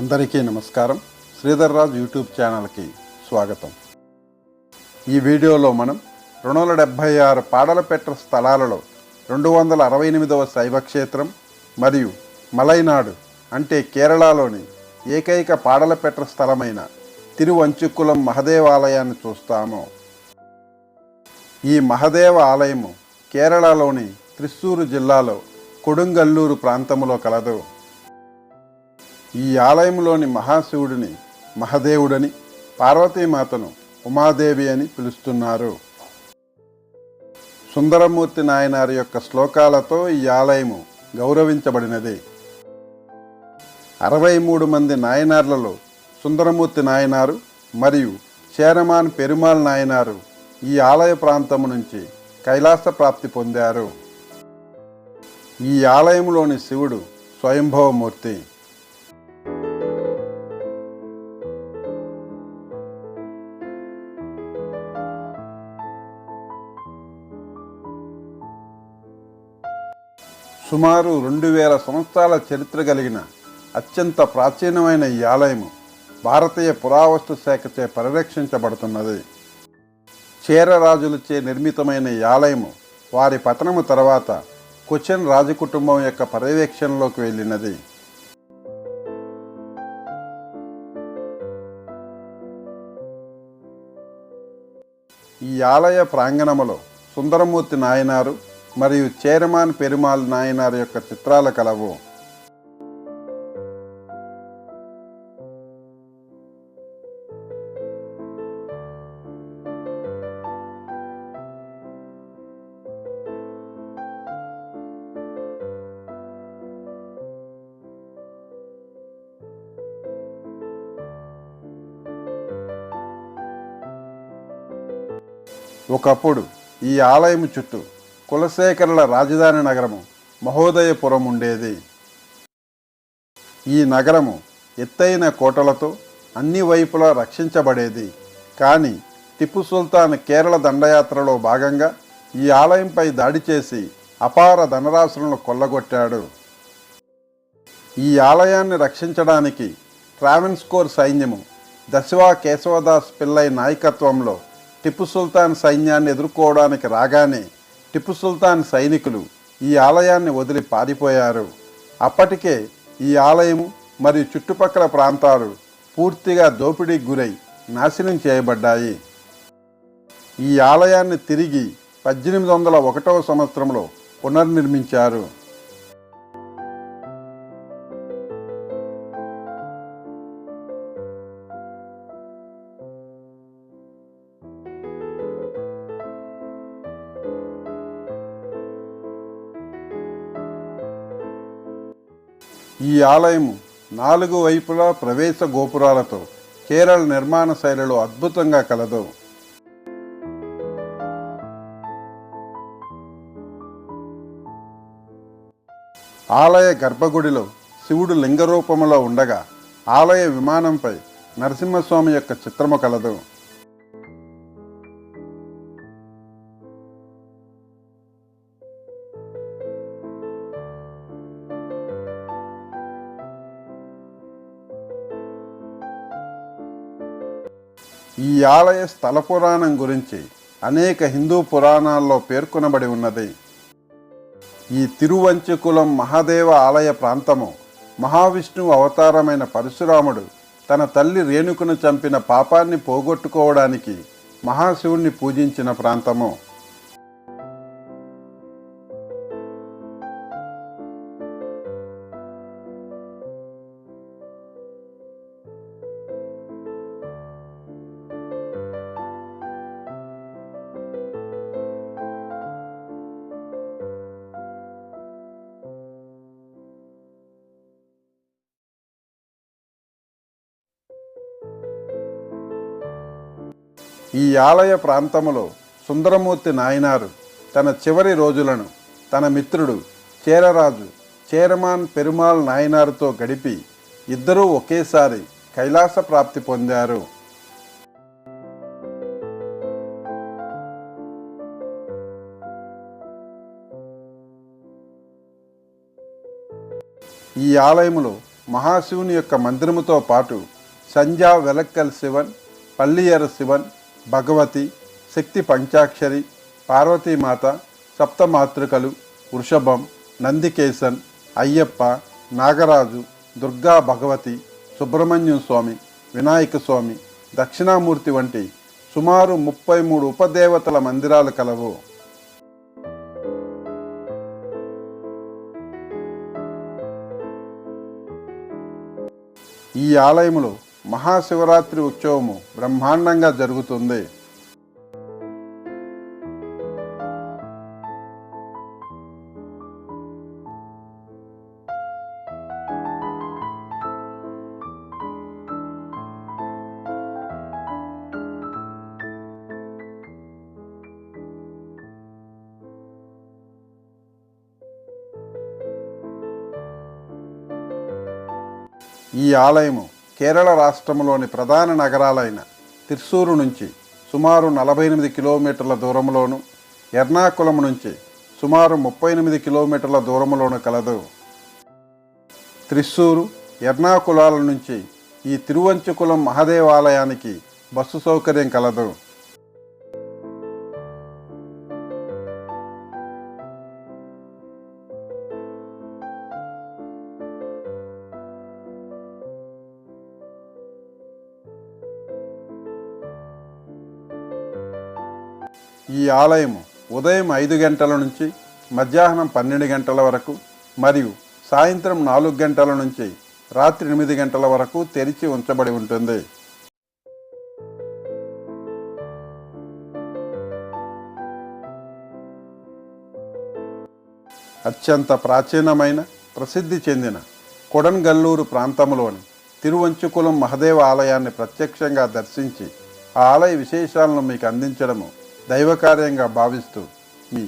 అందరికీ నమస్కారం. శ్రీధర్ యూట్యూబ్ ఛానల్కి స్వాగతం. ఈ వీడియోలో మనం రెండు వందల డెబ్భై ఆరు పాడలపెట్ట స్థలాలలో రెండు వందల అరవై ఎనిమిదవ శైవక్షేత్రం మరియు మలైనాడు అంటే కేరళలోని ఏకైక పాడలపెట్ట స్థలమైన తిరువంచుకులం మహదేవాలయాన్ని చూస్తాము. ఈ మహదేవ ఆలయము కేరళలోని త్రిశూరు జిల్లాలో కొడుంగల్లూరు ప్రాంతములో కలదు. ఈ ఆలయంలోని మహాశివుడిని మహదేవుడని పార్వతీమాతను ఉమాదేవి అని పిలుస్తున్నారు. సుందరమూర్తి నాయనారి యొక్క శ్లోకాలతో ఈ ఆలయము గౌరవించబడినది. అరవై మూడు మంది నాయనార్లలో సుందరమూర్తి నాయనారు మరియు చేరమాన్ పెరుమాల్ నాయనారు ఈ ఆలయ ప్రాంతము నుంచి కైలాస ప్రాప్తి పొందారు. ఈ ఆలయంలోని శివుడు స్వయంభవమూర్తి. సుమారు రెండు వేల సంవత్సరాల చరిత్ర కలిగిన అత్యంత ప్రాచీనమైన ఈ ఆలయము భారతీయ పురావస్తు శాఖచే పరిరక్షించబడుతున్నది. చేరరాజులచే నిర్మితమైన ఈ ఆలయము వారి పతనము తర్వాత కొచెన్ రాజకుటుంబం యొక్క పర్యవేక్షణలోకి వెళ్ళినది. ఈ ఆలయ ప్రాంగణములో సుందరమూర్తి నాయనారు మరియు చేరమాన్ పెరుమాల్ నాయనార్ యొక్క చిత్రాల కలవు. ఒకప్పుడు ఈ ఆలయం చుట్టూ కులశేఖరుల రాజధాని నగరము మహోదయపురం ఉండేది. ఈ నగరము ఎత్తైన కోటలతో అన్ని వైపులా రక్షించబడేది. కానీ టిప్పు సుల్తాన్ కేరళ దండయాత్రలో భాగంగా ఈ ఆలయంపై దాడి చేసి అపార ధనరాశులను కొల్లగొట్టాడు. ఈ ఆలయాన్ని రక్షించడానికి ట్రావెన్స్కోర్ సైన్యము దశవా కేశవదాస్ పిల్లై నాయకత్వంలో టిప్పు సుల్తాన్ సైన్యాన్ని ఎదుర్కోవడానికి రాగానే టిప్పు సుల్తాన్ సైనికులు ఈ ఆలయాన్ని వదిలి పారిపోయారు. అప్పటికే ఈ ఆలయము మరియు చుట్టుపక్కల ప్రాంతాలు పూర్తిగా దోపిడీకి గురై నాశనం చేయబడ్డాయి. ఈ ఆలయాన్ని తిరిగి పద్దెనిమిది వందల ఒకటవ సంవత్సరంలో పునర్నిర్మించారు. ఈ ఆలయము నాలుగు వైపులా ప్రవేశ గోపురాలతో కేరళ నిర్మాణ శైలిలో అద్భుతంగా కలదు. ఆలయ గర్భగుడిలో శివుడు లింగరూపములో ఉండగా ఆలయ విమానంపై నరసింహస్వామి యొక్క చిత్రము కలదు. ఈ ఆలయ స్థల పురాణం గురించి అనేక హిందూ పురాణాల్లో పేర్కొనబడి ఉన్నది. ఈ తిరువంచుకులం మహాదేవ ఆలయ ప్రాంతము మహావిష్ణువు అవతారమైన పరశురాముడు తన తల్లి రేణుకును చంపిన పాపాన్ని పోగొట్టుకోవడానికి మహాశివుణ్ణి పూజించిన ప్రాంతము. ఈ ఆలయ ప్రాంతములో సుందరమూర్తి నాయనారు తన చివరి రోజులను తన మిత్రుడు చేరరాజు చేరమాన్ పెరుమాల్ నాయనారుతో గడిపి ఇద్దరూ ఒకేసారి కైలాస ప్రాప్తి పొందారు. ఈ ఆలయములో మహాశివుని యొక్క మందిరముతో పాటు సంజా వెలక్కల్ శివన్ పల్లియర శివన్ భగవతి శక్తి పంచాక్షరి పార్వతీమాత సప్తమాతృకలు వృషభం నందికేశన్ అయ్యప్ప నాగరాజు దుర్గా భగవతి సుబ్రహ్మణ్యం స్వామి వినాయక స్వామి దక్షిణామూర్తి వంటి సుమారు ముప్పై మూడు ఉపదేవతల మందిరాలు కలవు. ఈ ఆలయములో మహాశివరాత్రి ఉత్సవము బ్రహ్మాండంగా జరుగుతుంది. ఈ ఆలయము కేరళ రాష్ట్రంలోని ప్రధాన నగరాలైన తిర్సూరు నుంచి సుమారు నలభై ఎనిమిది కిలోమీటర్ల దూరంలోను ఎర్నాకుళం నుంచి సుమారు ముప్పై ఎనిమిది కిలోమీటర్ల దూరంలోను కలదు. త్రిశూరు ఎర్నాకుళాల నుంచి ఈ తిరువంచుకులం మహదేవాలయానికి బస్సు సౌకర్యం కలదు. ఈ ఆలయము ఉదయం ఐదు గంటల నుంచి మధ్యాహ్నం పన్నెండు గంటల వరకు మరియు సాయంత్రం నాలుగు గంటల నుంచి రాత్రి ఎనిమిది గంటల వరకు తెరిచి ఉంచబడి ఉంటుంది. అత్యంత ప్రాచీనమైన ప్రసిద్ధి చెందిన కొడన్గల్లూరు ప్రాంతంలోని తిరువంచుకులం మహదేవ ఆలయాన్ని ప్రత్యక్షంగా దర్శించి ఆ ఆలయ విశేషాలను మీకు అందించడము దైవకార్యంగా భావిస్తూ మీ